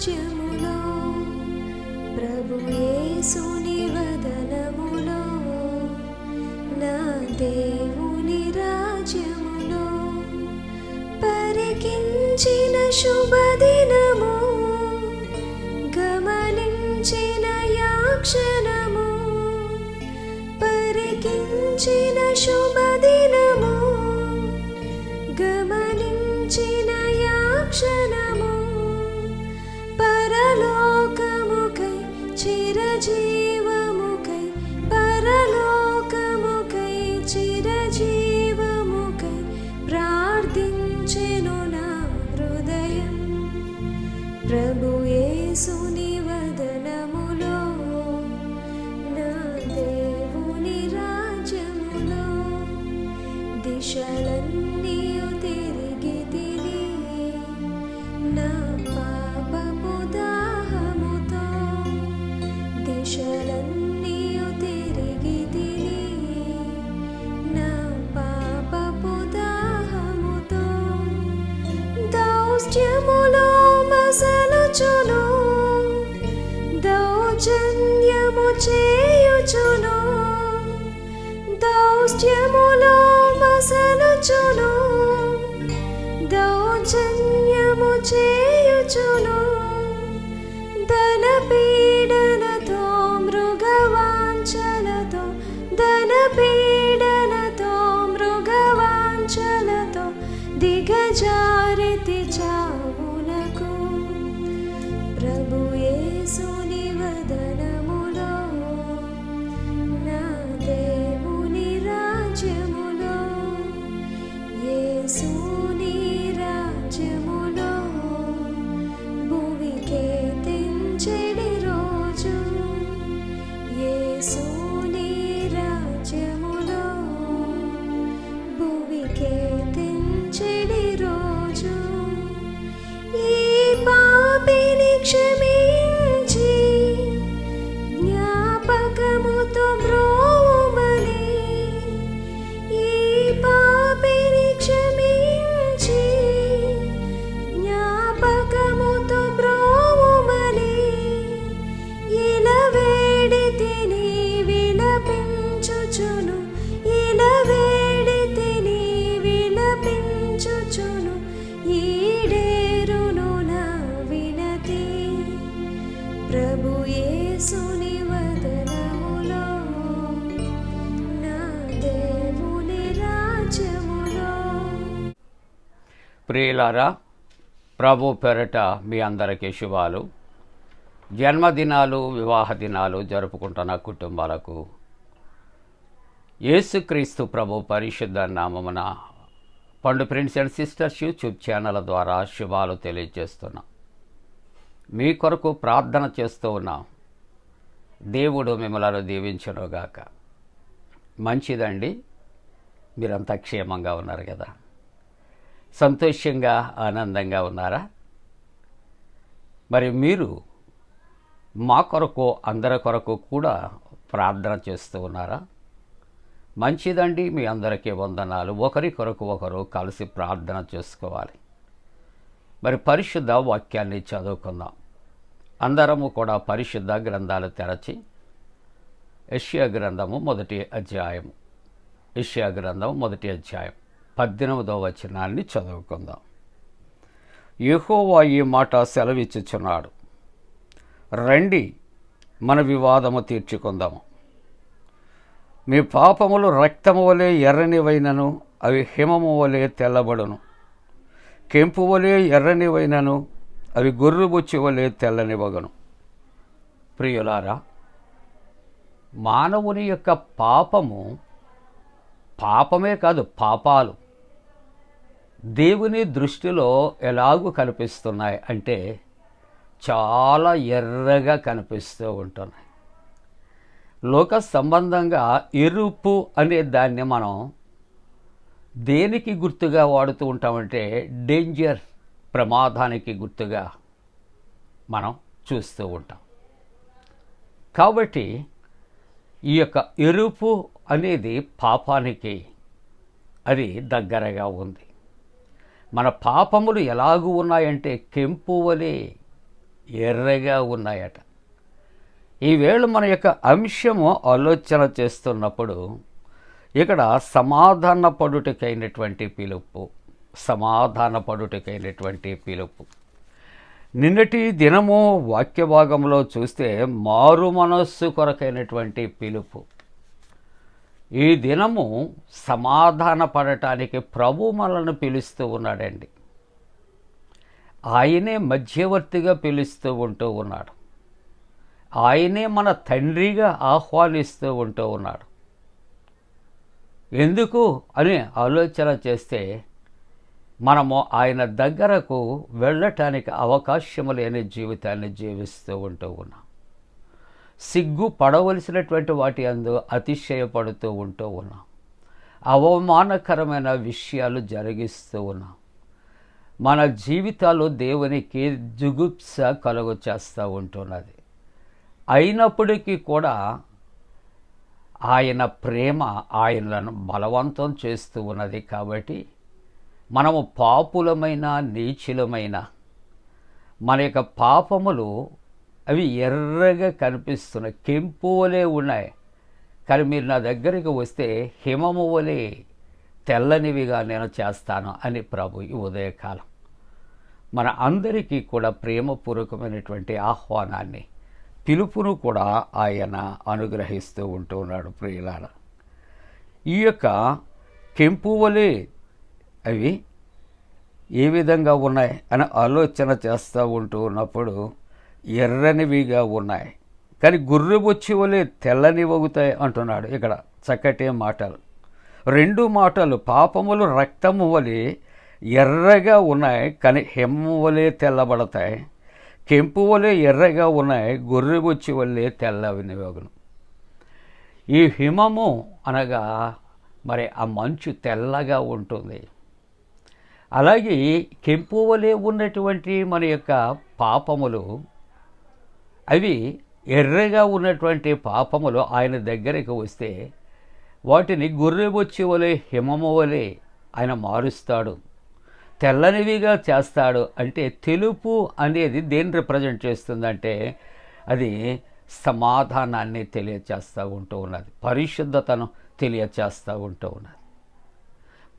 రాజ్యములో ప్రభు యేసుని వదనములో నా దేవుని రాజ్యములో పరికించిన శుభదే దౌష్ట్యములో మసలుచును దౌర్జన్యము చేయుచును. దౌష్ట్యములో మసలుచును దౌర్జన్యము చేయుచును. ధన మృగవాంఛలతో ధన మృగవాంఛలతో దిగజారితి చా ప్రియులారా ప్రభు పెరట మీ అందరికీ శుభాలు. జన్మదినాలు వివాహ దినాలు జరుపుకుంటున్న కుటుంబాలకు యేసుక్రీస్తు ప్రభు పరిశుద్ధ నామమున పండు friends and sisters YouTube channel ద్వారా శుభాలు తెలియజేస్తున్నాం. మీ కొరకు ప్రార్థన చేస్తూ ఉన్నాం. దేవుడు మిమ్మలను దీవించనుగాక. మంచిదండి. మీరంతా క్షేమంగా ఉన్నారు కదా. సంతోషంగా ఆనందంగా ఉన్నారా? మరి మీరు మా కొరకు అందరి కొరకు కూడా ప్రార్థన చేస్తూ ఉన్నారా? మంచిదండి మీ అందరికీ వందనాలు. ఒకరి కొరకు ఒకరు కలిసి ప్రార్థన చేసుకోవాలి. మరి పరిశుద్ధ వాక్యాన్ని చదువుకుందాం. అందరము కూడా పరిశుద్ధ గ్రంథాలు తెరచి యష్యా గ్రంథము మొదటి అధ్యాయము. యష్యా గ్రంథం మొదటి అధ్యాయం. పద్దెనిమిదవ వచనాన్ని చదువుకుందాం. యహోవా ఈ మాట సెలవిచ్చుచున్నాడు. రండి మన వివాదము తీర్చుకుందాము మీ పాపములు రక్తము వలె ఎర్రనివైనను అవి హిమము వలె తెల్లబడును. కెంపు వలె ఎర్రనివైనను అవి గొర్రెబుచ్చి వలె తెల్లనివగను ప్రియులారా మానవుని యొక్క పాపము పాపమే కాదు పాపాలు. దేవుని దృష్టిలో ఎలాగూ కనిపిస్తున్నాయి అంటే చాలా ఎర్రగా కనిపిస్తూ ఉంటున్నాయి. లోక సంబంధంగా ఎరుపు అనే దాన్ని మనం దేనికి గుర్తుగా వాడుతూ ఉంటామంటే డేంజర్ ప్రమాదానికి గుర్తుగా మనం చూస్తూ ఉంటాం. కాబట్టి ఈ యొక్క ఎరుపు అనేది పాపానికి అది దగ్గరగా ఉంది. మన పాపములు ఎలాగూ ఉన్నాయంటే కెంపు వలె ఎర్రగా ఉన్నాయట. ఈవేళ మన యొక్క అంశము ఆలోచన చేస్తున్నప్పుడు ఇక్కడ సమాధాన పడుటకైనటువంటి పిలుపు సమాధాన పడుటకైనటువంటి పిలుపు. నిన్నటి దినము వాక్య భాగంలో చూస్తే మారు మనస్సు కొరకైనటువంటి పిలుపు. ఈ దినము సమాధాన పడటానికి ప్రభు మనల్ని పిలుస్తూ ఉన్నాడండి. ఆయనే మధ్యవర్తిగా పిలుస్తూ ఉంటూ ఉన్నాడు. ఆయనే మన తండ్రిగా ఆహ్వానిస్తూ ఉంటూ ఉన్నాడు. ఎందుకు అని ఆలోచన చేస్తే మనము ఆయన దగ్గరకు వెళ్ళటానికి అవకాశం లేని జీవితాన్ని జీవిస్తూ ఉంటూ ఉన్నాం. సిగ్గు పడవలసినటువంటి వాటి అందు అతిశయపడుతూ ఉంటూ ఉన్నాం. అవమానకరమైన విషయాలు జరిగిస్తూ ఉన్నాం. మన జీవితాలు దేవునికి జుగుప్స కలుగు చేస్తూ ఉంటున్నది. అయినప్పటికీ కూడా ఆయన ప్రేమ ఆయనలను బలవంతం చేస్తూ ఉన్నది కాబట్టి మనము పాపులమైన నీచులమైన మన యొక్క పాపములు అవి ఎర్రగా కనిపిస్తున్నాయి కెంపు వలె ఉన్నాయి. కానీ మీరు నా దగ్గరికి వస్తే హిమము వలె తెల్లనివిగా నేను చేస్తాను అని ప్రభు ఈ ఉదయకాలం. మన అందరికీ కూడా ప్రేమపూర్వకమైనటువంటి ఆహ్వానాన్ని పిలుపును కూడా ఆయన అనుగ్రహిస్తూ ఉంటూ ఉన్నాడు ప్రియులార. ఈ యొక్క కెంపు వలె అవి ఏ విధంగా ఉన్నాయి అని ఆలోచన చేస్తూ ఉంటూ ఉన్నప్పుడు ఎర్రనివిగా ఉన్నాయి. కానీ గుర్రెబొచ్చి వలె తెల్లని వగుతాయి అంటున్నాడు ఇక్కడ చక్కటి మాటలు. రెండు మాటలు పాపములు రక్తము వలె ఎర్రగా ఉన్నాయి కానీ హెమ్ము వలె తెల్లబడతాయి. కెంపు వలె ఎర్రగా ఉన్నాయి గొర్రెబొచ్చి వలె తెల్లవిని వగును ఈ హిమము అనగా మరి ఆ మంచు తెల్లగా ఉంటుంది. అలాగే కెంపు వలె ఉన్నటువంటి మన యొక్క పాపములు అవి ఎర్రగా ఉన్నటువంటి పాపములు ఆయన దగ్గరికి వస్తే వాటిని గొర్రెబొచ్చి వలె హిమము వలె ఆయన మారుస్తాడు. తెల్లనివిగా చేస్తాడు అంటే తెలుపు అనేది దేన్ని రిప్రజెంట్ చేస్తుందంటే అది సమాధానాన్ని తెలియచేస్తూ ఉంటూ ఉన్నది. పరిశుద్ధతను తెలియచేస్తూ ఉంటూ ఉన్నది.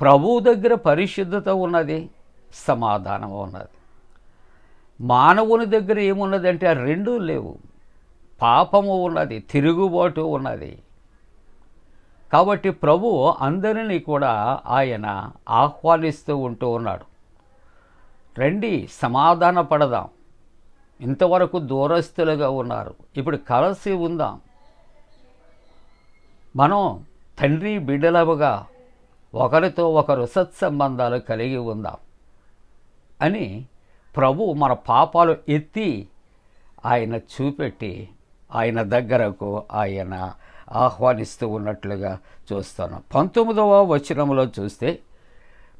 ప్రభువు దగ్గర పరిశుద్ధత ఉన్నది సమాధానం ఉన్నది. మానవుని దగ్గర ఏమున్నదంటే ఆ రెండూ లేవు. పాపము ఉన్నది తిరుగుబాటు ఉన్నది. కాబట్టి ప్రభు అందరినీ కూడా ఆయన ఆహ్వానిస్తూ ఉంటూ ఉన్నాడు. రండి సమాధాన పడదాం. ఇంతవరకు దూరస్తులుగా ఉన్నారు. ఇప్పుడు కలిసి ఉందాం. మనం తండ్రి బిడ్డలవుగా ఒకరితో ఒకరు సత్సంబంధాలు కలిగి ఉందాం అని ప్రభు మన పాపాలు ఎత్తి ఆయన చూపెట్టి ఆయన దగ్గరకు ఆయన ఆహ్వానిస్తూ ఉన్నట్లుగా చూస్తాను. పంతొమ్మిదవ వచనంలో చూస్తే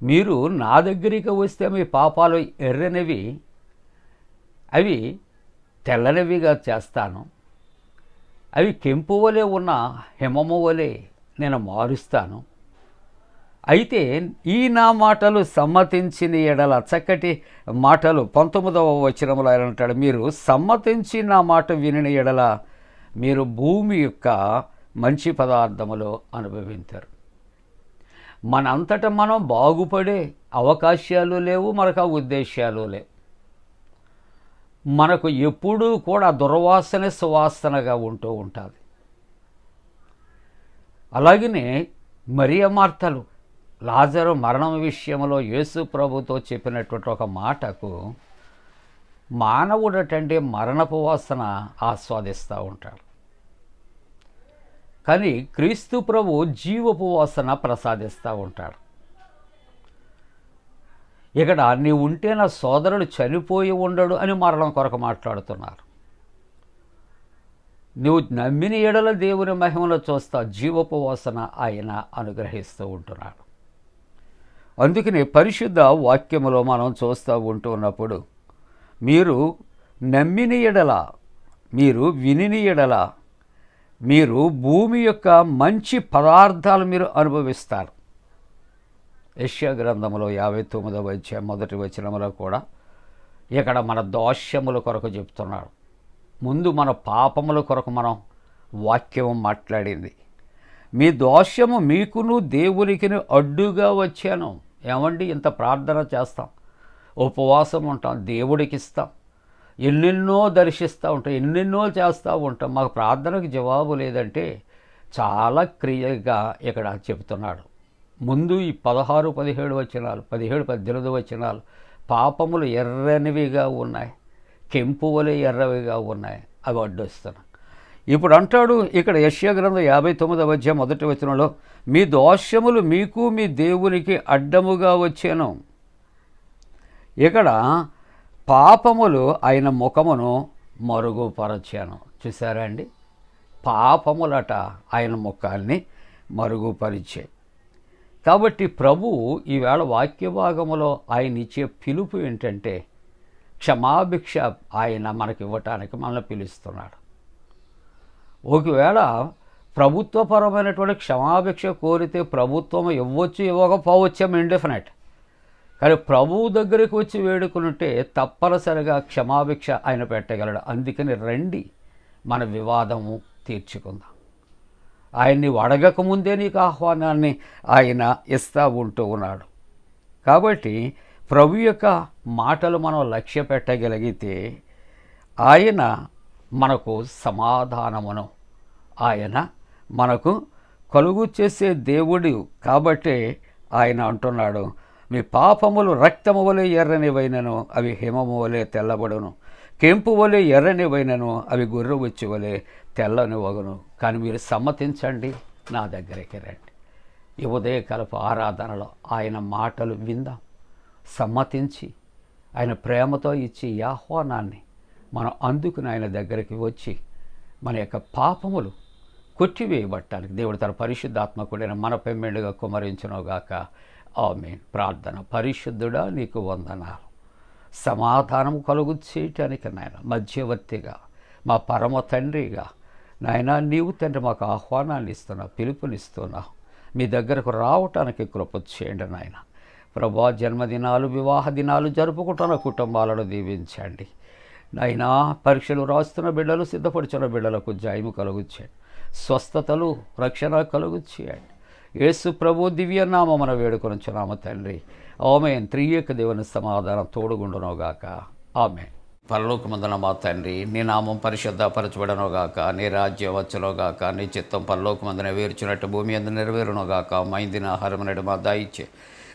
మీరు నా దగ్గరికి వస్తే మీ పాపాలు ఎర్రనివి అవి తెల్లనివిగా చేస్తాను. అవి కెంపు వలె ఉన్న హిమము వలె నేను మారుస్తాను. అయితే ఈ నా మాటలు సమ్మతించిన ఎడల చక్కటి మాటలు పంతొమ్మిదవ వచనంలో ఆయన అంటాడు మీరు సమ్మతించి నా మాట వినిన ఎడల మీరు భూమి యొక్క మంచి పదార్థములో అనుభవించారు మనంతట మనం బాగుపడే అవకాశాలు లేవు మనకు ఆ ఉద్దేశాలు లేవు. మనకు ఎప్పుడూ కూడా దుర్వాసన సువాసనగా ఉంటూ ఉంటుంది. అలాగనే మరియ మార్తలు లాజరు మరణం విషయంలో యేసు ప్రభుతో చెప్పినటువంటి ఒక మాటకు మానవుడటంటే మరణపు వాసన ఆస్వాదిస్తూ ఉంటాడు. కానీ క్రీస్తు ప్రభు జీవపు వాసన ప్రసాదిస్తూ ఉంటాడు. ఇక్కడ నీ ఉంటే నా సోదరుడు చనిపోయి ఉండడు అని మరణం కొరకు మాట్లాడుతున్నారు. నువ్వు నమ్మిన ఎడల దేవుని మహిమలో చూస్తా జీవపు వాసన ఆయన అనుగ్రహిస్తూ ఉంటున్నాడు. అందుకని పరిశుద్ధ వాక్యములో మనం చూస్తూ ఉంటూ ఉన్నప్పుడు మీరు నమ్మిన ఎడల మీరు వినిని ఎడల మీరు భూమి యొక్క మంచి పదార్థాలు మీరు అనుభవిస్తారు. యష్యా గ్రంథంలో యాభై తొమ్మిదవ వచ్చే మొదటి వచనంలో కూడా ఇక్కడ మన దోషముల కొరకు చెప్తున్నాడు. ముందు మన పాపముల కొరకు మనం వాక్యం మాట్లాడింది. మీ దోషము మీకును దేవునికిని అడ్డుగా వచ్చాను. ఏమండి ఇంత ప్రార్థన చేస్తాం. ఉపవాసం ఉంటాం దేవుడికి ఇస్తాం ఎన్నెన్నో దర్శిస్తూ ఉంటాం ఎన్నెన్నో చేస్తూ ఉంటాం. మాకు ప్రార్థనకు జవాబు లేదంటే చాలా క్రియగా ఇక్కడ చెబుతున్నాడు. ముందు ఈ పదహారు పదిహేడు వచనాలు పదిహేడు పద్దెనిమిది వచనాలు పాపములు ఎర్రనివిగా ఉన్నాయి. కెంపు వలె ఎర్రవిగా ఉన్నాయి. అవి అడ్డొస్తున్నాయి. ఇప్పుడు అంటాడు ఇక్కడ యశ్యాగ్రంథం యాభై తొమ్మిదవ అధ్యాయం మొదటి వచనంలో మీ దోషములు మీకు మీ దేవునికి అడ్డముగా వచ్చాను. ఇక్కడ పాపములు ఆయన ముఖమును మరుగుపరచాను. చూసారా అండి? పాపములట ఆయన ముఖాన్ని మరుగుపరిచాయి కాబట్టి ప్రభు ఈవేళ వాక్య భాగములో ఆయన ఇచ్చే పిలుపు ఏంటంటే క్షమాభిక్ష ఆయన మనకి ఇవ్వటానికి మనల్ని పిలుస్తున్నాడు. ఒకవేళ ప్రభుత్వపరమైనటువంటి క్షమాభిక్ష కోరితే ప్రభుత్వం ఇవ్వచ్చు ఇవ్వకపోవచ్చేమో ఇండెఫినెట్ కానీ ప్రభువు దగ్గరికి వచ్చి వేడుకునుంటే తప్పనిసరిగా క్షమాభిక్ష ఆయన పెట్టగలడు. అందుకని రండి మన వివాదము తీర్చుకుందాం. ఆయన్ని అడగకముందే నీకు ఆహ్వానాన్ని ఆయన ఇస్తూ ఉంటూ ఉన్నాడు. కాబట్టి ప్రభు యొక్క మాటలు మనం లక్ష్య పెట్టగలిగితే ఆయన మనకు సమాధానమును. ఆయన మనకు కలుగు చేసే దేవుడు కాబట్టే ఆయన అంటున్నాడు మీ పాపములు రక్తము వలె ఎర్రనివైనను అవి హిమము వలె తెల్లబడును. కెంపు వలె ఎర్రనివైనను అవి గొర్రె వలె తెల్లని వగును. కానీ మీరు సమ్మతించండి నా దగ్గరికి రండి. ఈ ఉదయకాలపు ఆరాధనలో ఆయన మాటలు విందాం. సమ్మతించి ఆయన ప్రేమతో ఇచ్చి ఆహ్వానాన్ని మనం అందుకుని ఆయన దగ్గరికి వచ్చి మన యొక్క పాపములు కొట్టివేయబట్టడానికి దేవుడు తన పరిశుద్ధాత్మకుడైన మన పెమ్మెండుగా కుమరించునుగాక. ఆమె ప్రార్థన. పరిశుద్ధుడా నీకు వందనాలు. సమాధానం కలుగు చేయటానికి నాయన మధ్యవర్తిగా మా పరమ తండ్రిగా. నాయన నీవు తండ్రి మాకు ఆహ్వానాన్ని ఇస్తున్నావు పిలుపునిస్తున్నావు. మీ దగ్గరకు రావటానికి కృప చేయండి నాయన. ప్రభా జన్మదినాలు వివాహ దినాలు జరుపుకుంటున్న కుటుంబాలను దీవించండి. నాయనా పరీక్షలు రాస్తున్న బిడ్డలు సిద్ధపడుచున్న బిడ్డలకు జాయము కలుగు స్వస్థతలు రక్షణ కలుగుచ్చేయండి. యేసు ప్రభు దివ్యనామమున వేడుకొనుచున్నాము తండ్రి. ఆమె త్రియేక దేవుని సమాధానం తోడుగుండునోగాక ఆమె పరలోకమందున మా తండ్రి నీ నామం పరిశుద్ధపరచబడనుగాక నీ రాజ్యం వచ్చునుగాక నీ చిత్తం పరలోకమందున వేర్చినట్టు భూమి అందు నెరవేరునుగాక మైందిన ఆహారమునడు మా దాయిచ్చే